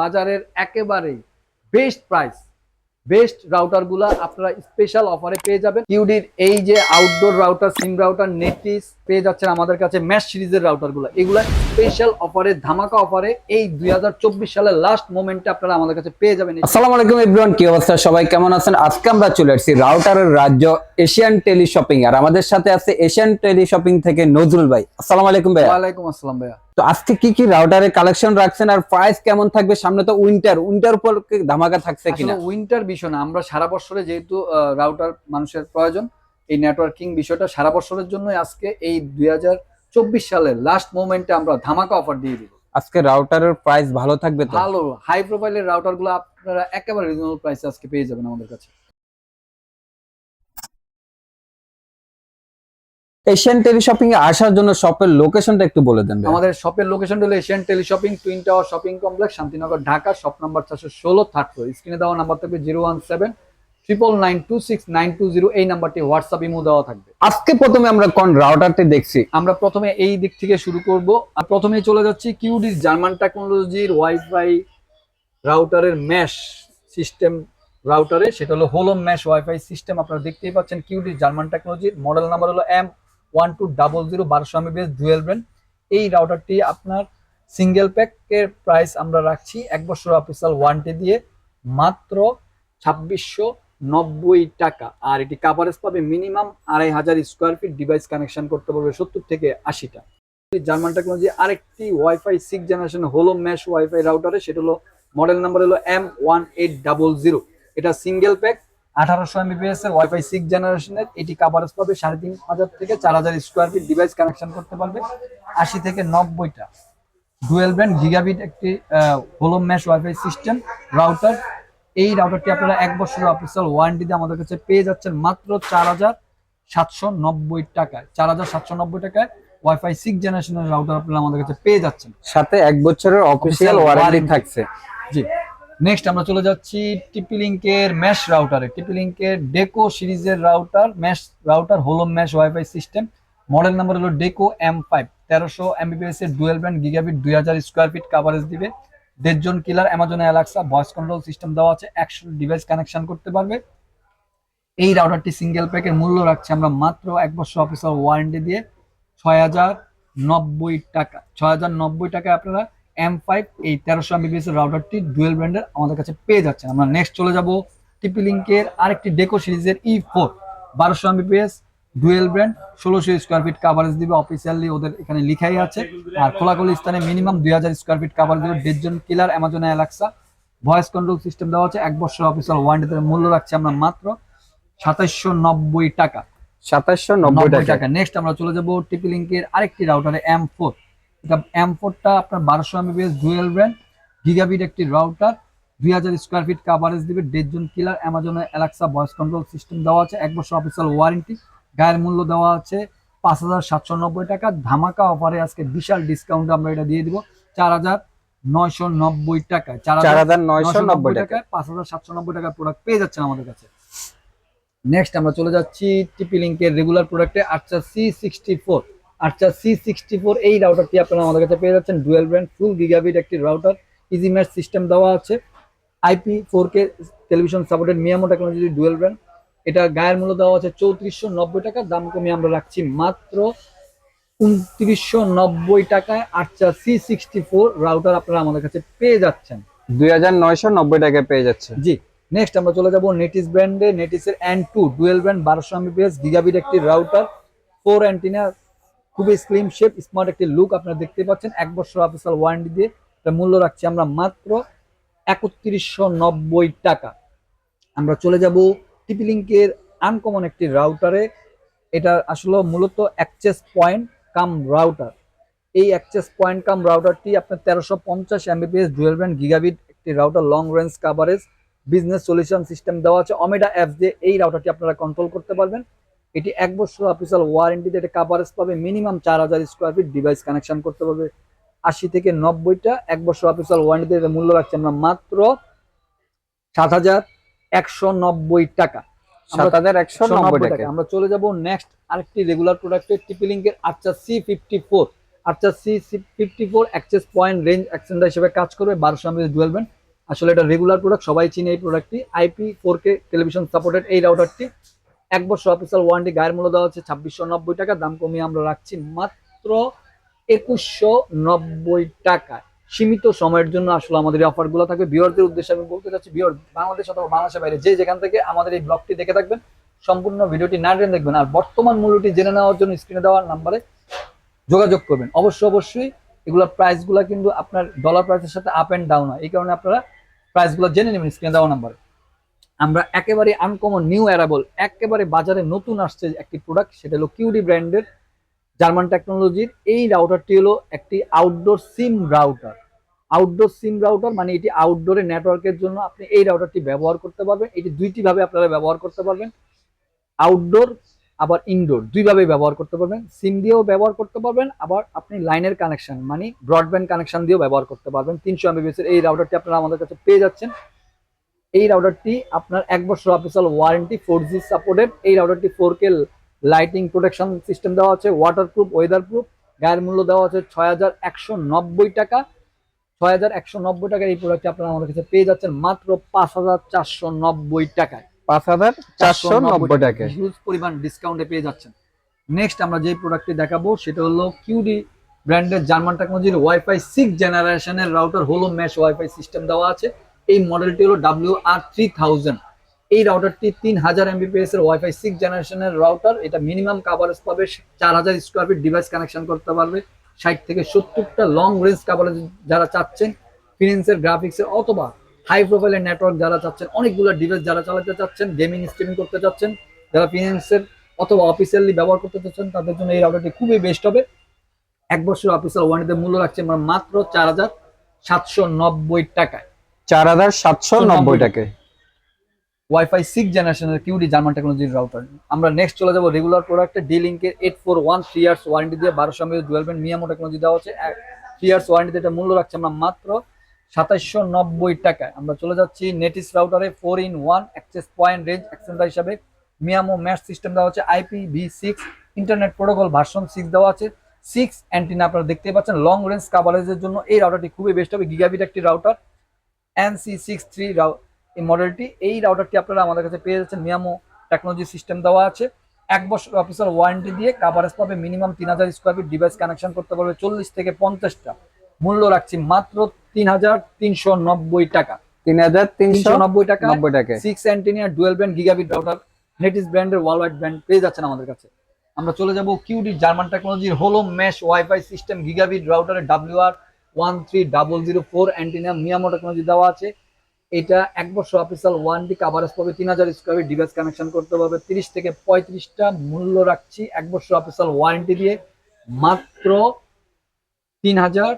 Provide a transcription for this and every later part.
বাজারের একেবারেই best price best রাউটারগুলা আপনারা স্পেশাল অফারে পেয়ে যাবেন। কিউডির এই যে outdoor router SIM router Netis পেয়ে যাচ্ছেন আমাদের কাছে ম্যাশ সিরিজের রাউটারগুলা। এগুলা স্পেশাল অফারে ধামাকা অফারে এই দুই হাজার চব্বিশ সালের লাস্ট মোমেন্টে আপনারা আমাদের কাছে পেয়ে যাবেন। আসসালামু আলাইকুম এভরিওয়ান কি অবস্থা? সবাই কেমন আছেন? আজকে আমরা চলে আসছি রাউটারের রাজ্য এশিয়ান টেলি শপিং আর আমাদের সাথে আছে এশিয়ান টেলি শপিং থেকে নজরুল ভাই। আসসালামু আলাইকুম ভাই ওয়ালাইকুম আসসালাম ভাইয়া। তো আজকে কি কি রাউটারের কালেকশন রাখছেন আর প্রাইস কেমন থাকবে? সামনে তো উইন্টার উইন্টার উপর ধামাকা থাকছে কিনা? উইন্টার বিষয় না আমরা সারা বছরে যেহেতু রাউটার মানুষের প্রয়োজন এই নেটওয়ার্কিং বিষয়টা সারা বছরের জন্য আজকে এই দুই হাজার চব্বিশ সালের লাস্ট মোমেন্টে আমরা ধামাকা অফার দিয়ে দিব। আজকে রাউটারের প্রাইস ভালো থাকবে তো? ভালো হাই প্রোফাইলের রাউটারগুলো আপনারা একেবারে রিজনেবল প্রাইসে আজকে পেয়ে যাবেন আমাদের কাছে। এশিয়ান টেলি শপিং এ আসার জন্য শপের লোকেশনটা একটু বলে দেন আমাদের শপের লোকেশন হলো Asian tele shopping twin tower shopping complex Shantinagar Dhaka shop number চারশো ষোলো থার্ড ফ্লোর স্ক্রিনে দেওয়া নাম্বার থাকবে zero one seven triple nine two six nine two zero এই নাম্বারটি হোয়াটসঅ্যাপ ইমো দেওয়া থাকবে। আজকে প্রথমে আমরা কোন রাউটারটি দেখছি? আমরা প্রথমে এই দিক থেকে শুরু করব। আর প্রথমে চলে যাচ্ছি কিউডির জার্মান টেকনোলজির ওয়াইফাই রাউটারের ম্যাশ সিস্টেম রাউটারে সেটা হলো হোলো ম্যাশ ওয়াইফাই সিস্টেম আপনারা দেখতেই পাচ্ছেন কিউডির জার্মান টেকনোলজির মডেল নাম্বার হলো M one two double zero বারোশো এমবিএস ডুয়েল ব্র্যান্ড এই রাউটারটি আপনার সিঙ্গেল প্যাকের প্রাইস আমরা রাখছি এক বছর অফিসিয়াল ওয়ারেন্টি দিয়ে মাত্র ছাব্বিশশো নব্বই টাকা। আর এটি কাভারেজ পাবে মিনিমাম আড়াই হাজার স্কোয়ার ফিট ডিভাইস কানেকশন করতে পারবে সত্তর থেকে আশিটা। জার্মান টেকনোলজি আরেকটি ওয়াইফাই সিক্স জেনারেশন হলো ম্যাশ ওয়াইফাই রাউটারে সেটা হলো মডেল নাম্বার হলো M one eight double zero এটা সিঙ্গেল প্যাক আঠারোশো এমবিপিএস এর ওয়াইফাই সিক্স জেনারেশনের এটি কাভারেজ পাবে সাড়ে তিন হাজার থেকে চার হাজার স্কোয়ার ফিট ডিভাইস কানেকশন করতে পারবে। আশি থেকে নব্বইটা। ডুয়েল ব্র্যান্ড গিগাবিট একটি whole mesh WiFi system router এই রাউটারটি আপনারা এক বছরের অফিসিয়াল ওয়ারেন্টিতে আমাদের কাছে পেয়ে যাচ্ছেন মাত্র চার হাজার সাতশো নব্বই টাকায়। চার হাজার সাতশো নব্বই টাকায় ওয়াইফাই সিক্স জেনারেশনের রাউটার আপনারা আমাদের কাছে পেয়ে যাচ্ছেন। সাথে এক বছরের অফিসিয়াল ওয়ারেন্টি থাকছে। জি। নেক্সট আমরা চলে যাচ্ছি টিপি লিঙ্কের ম্যাশ রাউটারে টিপি লিঙ্কের ডেকো সিরিজের router mesh router whole mesh WiFi system model number হলো ডেকো এম ফাইভ তেরোশো এমবিপিএস এর ডুয়েল ব্যান্ড গিগাবিট দুই হাজার স্কোয়ার ফিট কাভারেজ দিবে। Dead zone killer Amazon Alexa voice control system দেওয়া আছে। একশো ডিভাইস কানেকশন করতে পারবে। এই রাউটারটি সিঙ্গেল প্যাকের মূল্য রাখছি আমরা মাত্র এক বছর অফিসিয়াল ওয়ারেন্টি দিয়ে। ছয় হাজার নব্বই টাকা। ছয় হাজার নব্বই টাকায় আপনারা এম ফাইভ এই তেরোশো এমবিবিএস এর রাউটারটি ডুয়েল ব্র্যান্ডের আমাদের কাছে পেয়ে যাচ্ছেন। আমরা নেক্সট চলে যাব টিপি লিঙ্কের আরেকটি ডেকো সিরিজের ই ফোর বারোশো এমবিপিএস ডুয়েল ব্র্যান্ড ষোলোশো স্কোয়ার ফিট কাভারেজ দিবে অফিসিয়ালি ওদের এখানে লিখাই আছে। আর খোলাখুলি স্থানে মিনিমাম দুই হাজার স্কোয়ার ফিট কাভারেজ দিবে। Dead zone killer Amazon Alexa voice control system দেওয়া আছে। এক বছর অফিসিয়াল ওয়ারেন্টিতে মূল্য রাখছি আমরা মাত্র সাতাইশশো নব্বই টাকা। সাতাশশো নব্বই টাকা। নেক্সট আমরা চলে যাব টিপি লিঙ্কের আরেকটি রাউটারে এম ফোর এটা এম ফোরটা আপনার বারোশো এমবিএস ডুয়েল ব্র্যান্ড গিগাবিট একটি রাউটার দুই হাজার স্কোয়ার ফিট কাভারেজ দিবে দেড়জন কিলার অ্যামাজনের অ্যালাক্সা ভয়েস কন্ট্রোল সিস্টেম দেওয়া আছে এক বছর অফিসিয়াল ওয়ারেন্টি গায়ের মূল্য দেওয়া আছে পাঁচ হাজার সাতশো নব্বই টাকা। ধামাকা অফারে আজকে বিশাল ডিসকাউন্ট আমরা এটা দিয়ে দিব চার হাজার নয়শো নব্বই টাকায়। চার হাজার নয়শো নব্বই টাকায়। পাঁচ হাজার সাতশো নব্বই টাকার প্রোডাক্ট পেয়ে যাচ্ছেন আমাদের কাছে। নেক্সট আমরা চলে যাচ্ছি টিপি লিঙ্কের রেগুলার প্রোডাক্টে আচ্ছা সি সিক্সটি ফোর আচ্ছা সি সিক্সটি ফোর এই রাউটারটি আপনারা আমাদের কাছে পেয়ে যাচ্ছেন। ডুয়েল ব্র্যান্ড ফুল গিগাবিট একটি রাউটার ইজি ম্যাচ সিস্টেম দেওয়া আছে। IP four K television supported MIMO technology dual brand এটা গায়ের মূল্য দেওয়া আছে চৌত্রিশশো নব্বই টাকা দাম কমিয়ে আমরা রাখছি মাত্র উনত্রিশশো নব্বই টাকায় আচ্ছা সি সিক্সটি ফোর রাউটার আপনারা আমাদের কাছে পেয়ে যাচ্ছেন। দুই হাজার নয়শো নব্বই টাকায় পেয়ে যাচ্ছে। জি নেক্সট আমরা চলে যাব নেটিস ব্র্যান্ডে নেটিসের অ্যান্ড টু ডুয়েল ব্র্যান্ড বারোশো এমবিপিএস গিগাবিট একটি রাউটার ফোর অ্যান্টিনা খুবই স্লিম শেপ স্মার্ট একটি লুক আপনারা দেখতে পাচ্ছেন। এক বছর অফিসিয়াল ওয়ারেন্টি দিয়ে এটা মূল্য রাখছি আমরা মাত্র একত্রিশশো টাকা। আমরা চলে যাব টিপি লিঙ্কের আনকমন একটি রাউটারে এটা আসলে মূলত অ্যাক্সেস পয়েন্ট কাম রাউটার এই অ্যাক্সেস পয়েন্ট কাম রাউটারটি আপনার তেরোশো পঞ্চাশ এমবিপিএস ডুয়েল ব্র্যান্ড গিগাবিট একটি router long range coverage business solution system দেওয়া আছে। অমেডা অ্যাপস দিয়ে এই রাউটারটি আপনারা কন্ট্রোল করতে পারবেন। এটি এক বছর অফিসিয়াল ওয়ারেন্টিতে এটা কাভারেজ পাবে মিনিমাম চার হাজার স্কোয়ার ফিট ডিভাইস কানেকশন করতে পারবে। আশি থেকে নব্বইটা এক বছর অফিসিয়াল ওয়ারেন্টিতে মূল্য রাখছি আমরা মাত্র সাত হাজার একশো নব্বই টাকা। আমরা সাত হাজার একশো নব্বই 190 টাকা। আমরা চলে যাব নেক্সট আরেকটি রেগুলার প্রোডাক্টের টিপি লিঙ্কের আচ্ছা সি ফিফটি ফোর আচ্ছা C fifty four access point range extender হিসেবে কাজ করবে বারোশো এমবি ডুয়েল ব্যান্ড আসলে এটা রেগুলার প্রোডাক্ট সবাই চিনে এই প্রোডাক্টটি IP four K television supported এই রাউটারটি এক বছর অফিসিয়াল ওয়ারেন্টি গায়ের মূল্য দেওয়া হচ্ছে ছাব্বিশশো নব্বই টাকা। দাম কমিয়ে আমরা রাখছি মাত্র একুশশো নব্বই টাকা। সীমিত সময়ের জন্য আসলে আমাদের এই অফারগুলো থাকবে। বিয়রদের উদ্দেশ্যে আমি বলতে চাচ্ছি বিয়র বাংলাদেশ অথবা বাংলাদেশের বাইরে যে যেখান থেকে আমাদের এই ব্লগটি দেখে থাকবেন, সম্পূর্ণ ভিডিওটি না টেনে দেখবেন। আর বর্তমান মূল্যটি জেনে নেওয়ার জন্য স্ক্রিনে দেওয়ার নাম্বারে যোগাযোগ করবেন। অবশ্যই অবশ্যই এগুলোর প্রাইসগুলো কিন্তু আপনার ডলার প্রাইসের সাথে আপ অ্যান্ড ডাউন হয়। এই কারণে আপনারা প্রাইসগুলো জেনে নেবেন স্ক্রিনে দেওয়া নাম্বারে আমরা একেবারে আনকমন নিউ অ্যারাবল একেবারে বাজারে নতুন আসছে একটি প্রোডাক্ট সেটা হলো কিউডি ব্র্যান্ডের জার্মান টেকনোলজির এই রাউটারটি হলো একটি outdoor SIM router outdoor SIM router মানে এটি আউটডোরে নেটওয়ার্কের জন্য আপনি এই রাউটারটি ব্যবহার করতে পারবেন। এটি দুইটি ভাবে আপনারা ব্যবহার করতে পারবেন। আউটডোর আবার ইনডোর দুইভাবে ব্যবহার করতে পারবেন। সিম দিয়েও ব্যবহার করতে পারবেন। আবার আপনি লাইনের কানেকশন মানে ব্রডব্যান্ড কানেকশন দিয়েও ব্যবহার করতে পারবেন। তিনশো এমবিবিএস এই রাউটারটি আপনারা আমাদের কাছে পেয়ে যাচ্ছেন। এই রাউটারটি আপনার এক বছর official warranty four G supported এই রাউটারটি four K lighting protection system দেওয়া আছে ওয়াটার প্রুফ ওয়েদার প্রুফ গায়ের মূল্য দেওয়া আছে ছয় হাজার একশো নব্বই টাকা। ছয় টাকার এই প্রোডাক্টটি আপনারা আমাদের কাছে পেয়ে যাচ্ছেন মাত্র পাঁচ হাজার চারশো নব্বই টাকায়। পাঁচ হাজার চারশো নব্বই টাকা হিউজ পরিমাণ ডিসকাউন্টে পেয়ে যাচ্ছেন। নেক্সট আমরা যে প্রোডাক্টটি দেখাবো সেটা হলো কিউডি ব্র্যান্ডের জার্মান টেকনোলজির ওয়াইফাই সিক্স জেনারেশনের রাউটার হলো ম্যাশ ওয়াইফাই সিস্টেম দেওয়া আছে। এই মডেলটি হলো ডাব্লিউ আর থ্রি থাউজেন্ড এই রাউটারটি তিন হাজার এমবিপিএস এর ওয়াইফাই সিক্স জেনারেশনের রাউটার এটা মিনিমাম কাভারেজ পাবে, চার হাজার স্কোয়ার ফিট ডিভাইস কানেকশন করতে পারবে। ষাট থেকে সত্তরটা লং রেঞ্জ কাভারেজ যারা চাচ্ছেন ফিনান্সের গ্রাফিক্সের অথবা হাই প্রোফাইলের নেটওয়ার্ক যারা চাচ্ছেন, অনেকগুলো ডিভাইস যারা চালাতে চাচ্ছেন গেমিং স্ট্রিমিং করতে চাচ্ছেন, যারা ফিনান্সের অথবা অফিসিয়ালি ব্যবহার করতে চাচ্ছেন, তাদের জন্য এই রাউটারটি খুবই বেস্ট হবে। এক বছর অফিসিয়াল ওয়ারেন্টিতে মূল্য রাখছে মাত্র চার হাজার সাতশো নব্বই টাকায়। চার হাজার সাতশো নব্বই টাকা ওয়াইফাই সিক্স জেনারেশনের কিউডি জার্মান টেকনোলজির রাউটার আমরা নেক্সট চলে যাব রেগুলার প্রোডাক্টে ডি লিঙ্কের eight four one three years warranty দিয়ে বারোশো ডুয়েল ব্যান্ড মিয়ামো টেকনোলজি দেওয়া হচ্ছে। থ্রি ইয়ার্স ওয়ারেন্টিতে এটা মূল্য রাখছে আমরা মাত্র সাতাইশশো নব্বই টাকায়। আমরা চলে যাচ্ছি Netis রাউটারে four in one access point range extender হিসাবে। মিয়ামো ম্যাশ সিস্টেম দেওয়া হচ্ছে IP V six internet protocol version six দেওয়া আছে। সিক্স অ্যান্টিনা আপনারা দেখতে পাচ্ছেন লং রেঞ্জ কাভারেজের জন্য এই রাউটারটি খুবই বেস্ট হবে গিগাবিট একটি রাউটার এনসি সিক্স থ্রি এই মডেলটি এই রাউটারটি আপনারা আমাদের কাছে পেয়ে যাচ্ছেন। মিয়ামো টেকনোলজি সিস্টেম দেওয়া আছে। এক বছর অফিসিয়াল ওয়ারেন্টি দিয়ে কাভারেজ পাবে মিনিমাম তিন হাজার স্কোয়ার ফিট ডিভাইস কানেকশন করতে পারবে চল্লিশ থেকে পঞ্চাশটা। মূল্য রাখছি মাত্র তিন হাজার তিনশো নব্বই টাকা। তিন হাজার তিনশো নব্বই টাকা। নব্বই টাকা। Six অ্যান্টিনিয়ার dual brand gigabit router Netis ব্র্যান্ডের ওয়ার্ল্ড ওয়াইড ব্র্যান্ড পেয়ে যাচ্ছেন আমাদের কাছে। আমরা চলে যাব কিউডি জার্মান টেকনোলজির whole mesh WiFi system gigabit রাউটারের W R one three double zero four antenna MIMO technology দেওয়া আছে। এটা এক বছর অফিসিয়াল ওয়ারেন্টি কাভারেজ পাবে তিন হাজার স্কোয়ার ডিভাইস কানেকশন করতে পারবে। তিরিশ থেকে পঁয়ত্রিশটা মূল্য রাখছি এক বছর অফিসিয়াল ওয়ারেন্টি দিয়ে। মাত্র তিন হাজার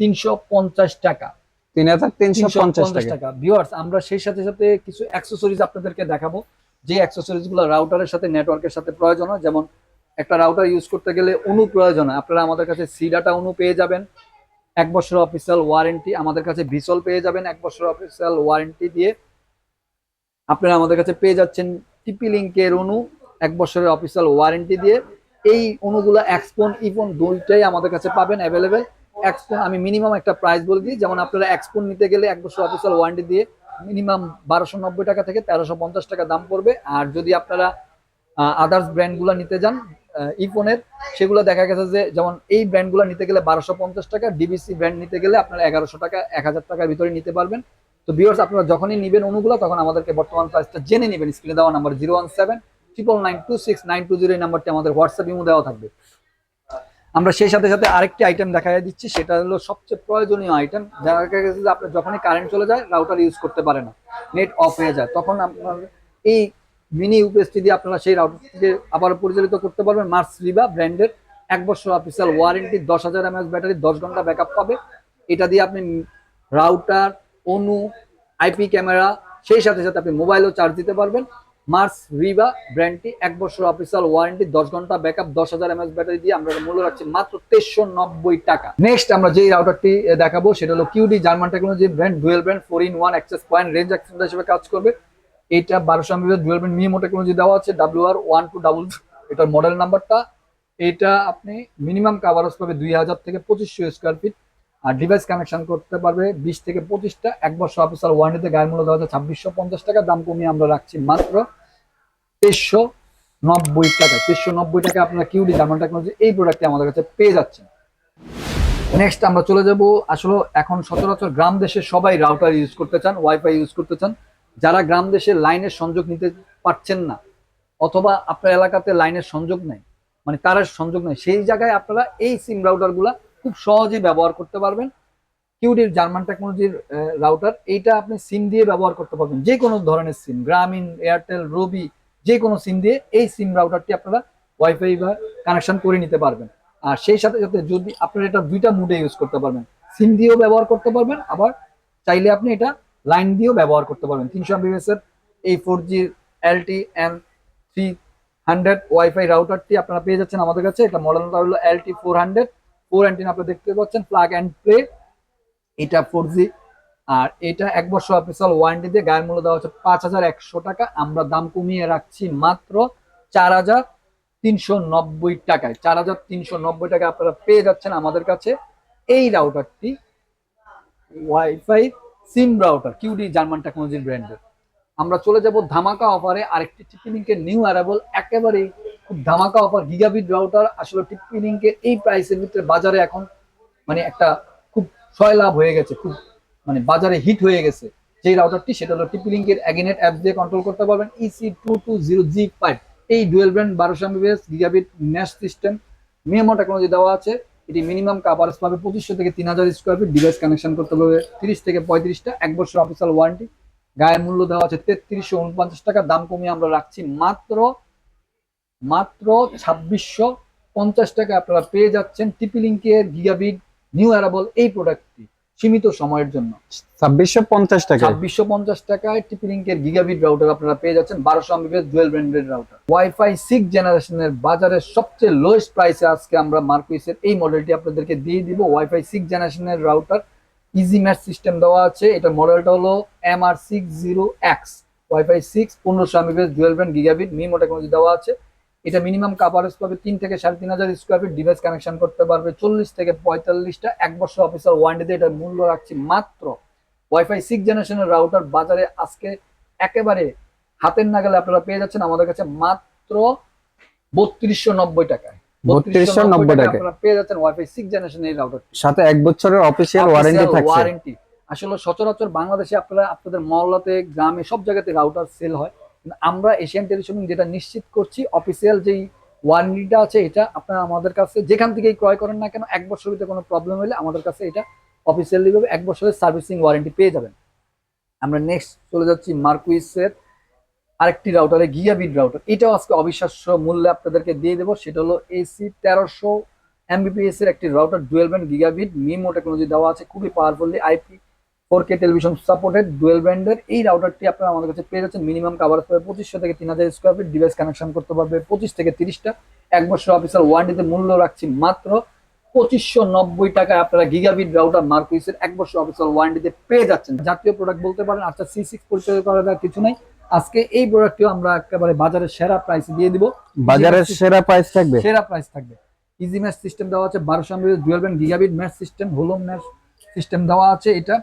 তিনশো পঞ্চাশ টাকা। তিন হাজার তিনশো পঞ্চাশ টাকা। ভিউয়ার্স আমরা সেই সাথে সাথে কিছু অ্যাক্সেসরিজ আপনাদেরকে দেখাবো। যে অ্যাক্সেসরিজগুলো রাউটারের সাথে নেটওয়ার্কের সাথে প্রয়োজন হয় যেমন একটা রাউটার ইউজ করতে গেলে অনু প্রয়োজন হয়। আপনারা আমাদের কাছে সি ডাটা অনু পেয়ে যাবেন। এক বছর অফিসিয়াল ওয়ারেন্টি আমাদের কাছে ভিসল পেয়ে যাবেন এক বছর অফিসিয়াল ওয়ারেন্টি দিয়ে। আপনারা আমাদের কাছে পেয়ে যাচ্ছেন টিপি লিঙ্কের অনু এক বছরের অফিসিয়াল ওয়ারেন্টি দিয়ে। এই অনুগুলো এক্সপোন ইফোন দুইটাই আমাদের কাছে পাবেন অ্যাভেলেবেল এক্সপোন আমি মিনিমাম একটা প্রাইস বলে দিই। যেমন আপনারা এক্সপোন নিতে গেলে এক বছর অফিসিয়াল ওয়ারেন্টি দিয়ে মিনিমাম বারোশো নব্বই টাকা থেকে তেরোশো পঞ্চাশ টাকা দাম পড়বে। আর যদি আপনারা আদার্স ব্র্যান্ডগুলো নিতে যান ইফোনের সেগুলো দেখা গেছে যে যেমন এই ব্র্যান্ডগুলো নিতে গেলে বারোশো পঞ্চাশ টাকা, ডিবিসি ব্র্যান্ড নিতে গেলে আপনারা এগারোশো টাকা, এক হাজার টাকার ভিতরে নিতে পারবেন। তো ভিউয়ার্স আপনারা যখনই নেবেন অনুগুলো, তখন আমাদেরকে বর্তমান প্রাইসটা জেনে নেবেন স্ক্রিনে দেওয়া number zero one seven triple nine two six nine two zero এই নাম্বারটি আমাদের হোয়াটসঅ্যাপ ইমো দেওয়া থাকবে। আমরা সেই সাথে সাথে আরেকটি আইটেম দেখা দিচ্ছি, সেটা হলো সবচেয়ে প্রয়োজনীয় আইটেম দেখা গেছে যে আপনার যখনই কারেন্ট চলে যায় রাউটার ইউজ করতে পারে না নেট অফ হয়ে যায়। তখন আপনার এই মিনি ইউপিএসটি দিয়ে আপনারা সেই রাউটারটিকে আবার পরিচালিত করতে পারবেন। মার্স রিবা ব্র্যান্ডের এক বছর অফিসিয়াল ওয়ারেন্টি দশ হাজার এমএস ব্যাটারি দশ ঘণ্টা ব্যাকআপ পাবে। এটা দিয়ে আপনি রাউটার অনু আইপি ক্যামেরা সেই সাথে সাথে আপনি মোবাইলও চার্জ দিতে পারবেন। মার্স রিবা ব্র্যান্ডটি এক বছর অফিসিয়াল ওয়ারেন্টি দশ ঘণ্টা ব্যাকআপ দশ হাজার এমএস ব্যাটারি দিয়ে আমরা মূল্য রাখছি মাত্র তেইশশো নব্বই টাকা। নেক্সট আমরা যে রাউটারটি দেখাবো, সেটা হলো Cudy German technology brand dual brand four in one access point range extender হিসেবে কাজ করবে। এটা বারোশো MBS dual brand MIMO technology দেওয়া আছে W R one two double এটার মডেল নাম্বারটা এটা আপনি মিনিমাম কাভারেজ পাবে দুই হাজার থেকে পঁচিশশো স্কোয়ার ফিট আর ডিভাইস কানেকশন করতে পারবে বিশ থেকে পঁচিশটা। এক বছর অফিসার ওয়ারেন্টিতে গায়ের মূল্য দেওয়া হচ্ছে ছাব্বিশশো পঞ্চাশ টাকা, দাম কমিয়ে আমরা রাখছি মাত্র তেইশশো নব্বই টাকা তেইশশো নব্বই টাকা আপনারা কিউডি জার্মান টেকনোলজি এই প্রোডাক্টটি আমাদের কাছে পেয়ে যাচ্ছেন। নেক্সট আমরা চলে যাব। আসলে এখন সচরাচর গ্রাম দেশে সবাই রাউটার ইউজ করতে চান ওয়াইফাই ইউজ করতে চান। যারা গ্রাম দেশে লাইনের সংযোগ নিতে পারছেন না, অথবা আপনার এলাকাতে লাইনের সংযোগ নেই মানে তারের সংযোগ নেই, সেই জায়গায় আপনারা এই সিম রাউটারগুলা খুব সহজেই ব্যবহার করতে পারবেন। কিউডির জার্মান টেকনোলজির রাউটার এইটা আপনি সিম দিয়ে ব্যবহার করতে পারবেন। যে কোনো ধরনের সিম গ্রামীণ এয়ারটেল রবি যে কোনো সিম দিয়ে এই সিম রাউটারটি আপনারা ওয়াইফাই বা কানেকশন করে নিতে পারবেন। আর সেই সাথে সাথে যদি আপনারা এটা দুইটা মুডে ইউজ করতে পারবেন সিম দিয়েও ব্যবহার করতে পারবেন, আবার চাইলে আপনি এটা লাইন দিয়েও ব্যবহার করতে পারবেন। তিনশো এমবিএস এই ফোর জির LT N three hundred WiFi রাউটারটি আপনারা পেয়ে যাচ্ছেন আমাদের কাছে। এটা মডেলটা হলো LT four hundred four antenna আপনি দেখতে পাচ্ছেন প্লাগ অ্যান্ড প্লে এটা ফোর জি আর এটা এক বছর অফিসিয়াল ওয়ারেন্টি দিয়ে গায়ের মূল্য দেওয়া হচ্ছে পাঁচ হাজার একশো টাকা। আমরা দাম কমিয়ে রাখছি মাত্র চার হাজার তিনশো নব্বই টাকায়। চার হাজার তিনশো নব্বই টাকা আপনারা পেয়ে যাচ্ছেন আমাদের কাছে। এই রাউটারটি WiFi SIM router Cudy German টেকনোলজির ব্র্যান্ডের আমরা চলে যাব ধামাকা অফারে আরেকটি টিপি লিঙ্কের নিউ অ্যারাবল একেবারে খুব ধামাকা অফার গিগাবিট রাউটার আসলে টিপি লিঙ্কের এই প্রাইসের ভিতরে বাজারে এখন মানে একটা খুব ছয় লাভ হয়ে গেছে, খুব মানে বাজারে হিট হয়ে গেছে। যেই রাউটারটি সেটা হলো টিপি লিঙ্কের অ্যাগিনেট অ্যাপ দিয়ে কন্ট্রোল করতে পারবেন। EC two two zero G five এই ডুয়েল ব্র্যান্ড বারোশো MBS gigabit mesh system minimum technology দেওয়া আছে। এটি মিনিমাম কাভারেজ পাবে পঁচিশশো থেকে তিন হাজার স্কোয়ার ফিট ডিভাইস কানেকশন করতে পারবে তিরিশ থেকে পঁয়ত্রিশটা, এক বছর অফিসিয়াল ওয়ারেন্টি গায়ের মূল্য দেওয়া আছে তেত্রিশশো উনপঞ্চাশ টাকা, দাম কমিয়ে আমরা রাখছি মাত্র মাত্র ছাব্বিশশো পঞ্চাশ টাকা আপনারা পেয়ে যাচ্ছেন টিপি লিঙ্কের গিগাবিট নিউ অ্যারাবল এই প্রোডাক্টটি সীমিত সময়ের জন্য। ছাব্বিশশো পঞ্চাশ টাকা ছাব্বিশশো পঞ্চাশ টাকায় টিপিলিঙ্কের গিগাবিট রাউটার আপনারা পেয়ে যাচ্ছেন বারোশো এমবিএস ডুয়েল ব্র্যান্ডের রাউটার ওয়াইফাই সিক্স জেনারেশনের বাজারের সবচেয়ে লোয়েস্ট প্রাইসে আজকে আমরা মার্কুইসের এই মডেলটি আপনাদেরকে দিয়ে দিব। ওয়াইফাই সিক্স জেনারেশনের রাউটার ইজি ম্যাচ সিস্টেম দেওয়া আছে। এটা মডেলটা হলো M R six zero X WiFi six পনেরোশো MBS dual brand gigabit MIMO technology দেওয়া আছে। এটা মিনিমাম কাভারেজ পাবে তিন থেকে সাড়ে তিন হাজার স্কোয়ার ফিট ডিভাইস কানেকশন করতে পারবে চল্লিশ থেকে পঁয়তাল্লিশটা এক বছর অফিসিয়াল ওয়ারেন্টিতে এটার মূল্য রাখছি মাত্র। ওয়াইফাই সিক্স জেনারেশনের রাউটার বাজারে আজকে একেবারে হাতের নাগালে আপনারা পেয়ে যাচ্ছেন আমাদের কাছে মাত্র বত্রিশশো নব্বই টাকায়। 3290 টাকায়। আপনারা পেয়ে যাচ্ছেন ওয়াইফাই সিক্স জেনারেশন এই রাউটার সাথে এক বছরের অফিসিয়াল ওয়ারেন্টি থাকছে। ওয়ারেন্টি আসলে সচরাচর বাংলাদেশে আপনারা আপনাদের মহল্লাতে গ্রামে সব জায়গাতে রাউটার সেল হয়। আমরা এশিয়ান টেলিশপিং যেটা নিশ্চিত করছি অফিসিয়াল যেই ওয়ারেন্টিটা আছে, এটা আপনারা আমাদের কাছে যেখান থেকেই ক্রয় করেন না কেন, এক বছর ভিতরে কোনো প্রবলেম হলে আমাদের কাছে এটা অফিসিয়ালি ভাবে এক বছরের সার্ভিসিং ওয়ারেন্টি পেয়ে যাবেন। আমরা নেক্সট চলে যাচ্ছি মার্কুইসের আরেকটি রাউটারে গিয়াবিট রাউটার এটাও আজকে অবিশ্বাস্য মূল্যে আপনাদেরকে দিয়ে দেবো। সেটা হলো এসি তেরোশো এমবিপিএস এর একটি router dual band gigabit MIMO technology দেওয়া আছে, খুবই powerfully IP four K television supported dual ব্যান্ডের এই রাউটারটি আপনারা আমাদের কাছে পেয়ে যাচ্ছেন মিনিমাম কাভারেজ পাবে পঁচিশশো থেকে তিন হাজার স্কোয়ার ফিট ডিভাইস কানেকশন করতে পারবে পঁচিশ থেকে তিরিশটা। এক বছর অফিসিয়াল ওয়ারেন্টিতে মূল্য রাখছি মাত্র পঁচিশশো নব্বই টাকায় আপনারা গিগাবিট রাউটার মার্কুইসের এক বছর অফিসিয়াল ওয়ারেন্টিতে পেয়ে যাচ্ছেন। জাতীয় প্রোডাক্ট বলতে পারেন আচ্ছা সি সিক্স পরিচয় করার কিছু নাই। আজকে এই প্রোডাক্টটিও আমরা একেবারে বাজারের সেরা প্রাইসে দিয়ে দিব। বাজারের সেরা প্রাইস থাকবে? সেরা প্রাইস থাকবে। ইজি ম্যাচ সিস্টেম দেওয়া আছে বারোশো dual band gigabit mesh system whole mesh system দেওয়া আছে এটা।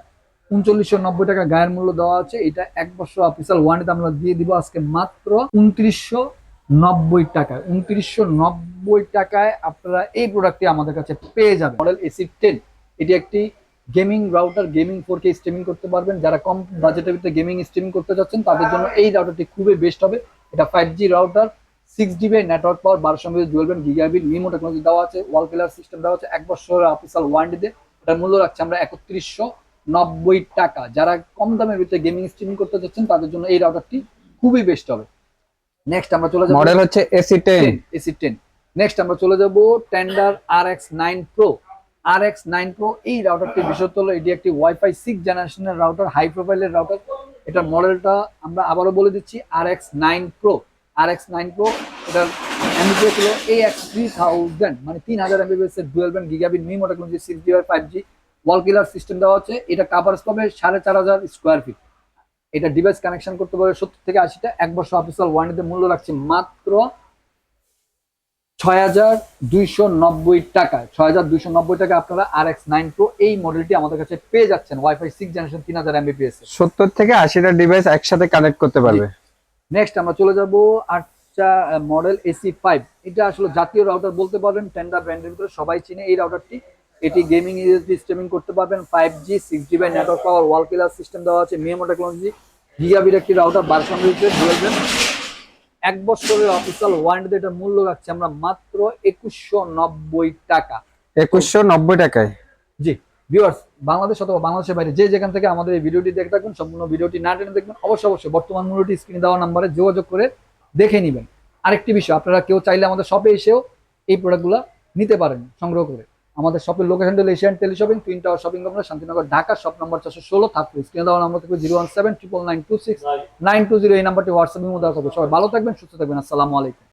উনচল্লিশশো নব্বই টাকা গায়ের মূল্য দেওয়া আছে। এটা এক বছর অফিসিয়াল ওয়ারেন্টিতে আমরা দিয়ে দিব আজকে মাত্র উনত্রিশশো নব্বই টাকায়। উনত্রিশশো নব্বই টাকায় আপনারা এই প্রোডাক্টটি আমাদের কাছে পেয়ে যাবেন। মডেল এসি টেন এটি একটি gaming router gaming four K streaming করতে পারবেন। যারা কম বাজেটের ভিতরে গেমিং স্ট্রিমিং করতে চাচ্ছেন তাদের জন্য এই রাউটারটি খুবই বেস্ট হবে। এটা five G router six GB network power বারোশো MB dual band gigabit MIMO technology দেওয়া আছে ওয়াল কিলার সিস্টেম দেওয়া আছে। এক বছরের অফিসিয়াল ওয়ারেন্টিতে এটার মূল্য রাখছে আমরা একত্রিশশো নব্বই টাকা। যারা কম দামের ভিতরে গেমিং স্ট্রিমিং করতে চাচ্ছেন তাদের জন্য এই রাউটারটি খুবই বেস্ট হবে। নেক্সট আমরা চলে যাব মডেল হচ্ছে AC ten AC ten next আমরা চলে যাব Tenda R X nine pro R X nine pro এই রাউটারটি বিশেষত হলো এটি একটি ওয়াইফাই সিক্স জেনারেশনের রাউটার হাই প্রোফাইলের রাউটার এটার মডেলটা আমরা আবারও বলে দিচ্ছি R X nine pro R X nine pro এটার এমবিপিএস হলো এ এক্স থ্রি থাউজেন্ড মানে তিন হাজার এমবিপিএস এর dual band gigabit MIMO technology six G five G wall killer system দেওয়া হচ্ছে এটা কাভারেজ পাবে সাড়ে চার হাজার স্কোয়ার ফিট এটা ডিভাইস কানেকশন করতে পারবে সত্তর থেকে আশিটা এক বছর অফিসিয়াল ওয়ারেন্টিতে মূল্য রাখছে মাত্র ছয় হাজার দুইশো নব্বই টাকা ছয় হাজার দুইশো নব্বই টাকা আপনারা আর এক্স নাইন প্রো এই মডেলটি আমাদের কাছে পেয়ে যাচ্ছেন ওয়াইফাই সিক্স জেনারেশন তিন হাজার এমবিপিএস সত্তর থেকে আশিটা ডিভাইস একসাথে কানেক্ট করতে পারবে। নেক্সট আমরা চলে যাব আটটা মডেল এসি ফাইভ এটা আসলে জাতীয় রাউটার বলতে পারবেন টেন্ডার ব্র্যান্ডের ভিতরে সবাই চিনে এই রাউটারটি এটি গেমিং স্ট্রিমিং করতে পারবেন five G six G by network power wall killer system দেওয়া আছে মিএমও টেকনোলজি গিগাবির একটি রাউটার বারোশো বলবেন এক বছরের অফিসিয়াল ওয়ারেন্টি এটার মূল্য রাখছি আমরা মাত্র একুশশো নব্বই টাকা। একুশশো নব্বই টাকায়। জি ভিউয়ার্স বাংলাদেশ অথবা বাংলাদেশের বাইরে যে যেখান থেকে আমাদের এই ভিডিওটি দেখে থাকুন সম্পূর্ণ ভিডিওটি না টেনে দেখবেন অবশ্যই অবশ্যই বর্তমান মূল্যটি স্ক্রিনে দেওয়া নাম্বারে যোগাযোগ করে দেখে নেবেন। আরেকটি বিষয় আপনারা কেউ চাইলে আমাদের শপে এসেও এই প্রোডাক্টগুলো নিতে পারেন সংগ্রহ করে। আমাদের শপিং লোকেশন হলো Asian tele shopping twin tower shopping complex Shantinagar Dhaka shop number চারশো ষোলো থাকবে স্ক্রিনে দেওয়া নম্বর থাকবে zero one seven triple nine two six nine two zero এই নাম্বারটি হোয়াটসঅ্যাপের মধ্যে থাকবে। সবাই ভালো থাকবেন সুস্থ থাকবেন। আসসালামু আলাইকুম।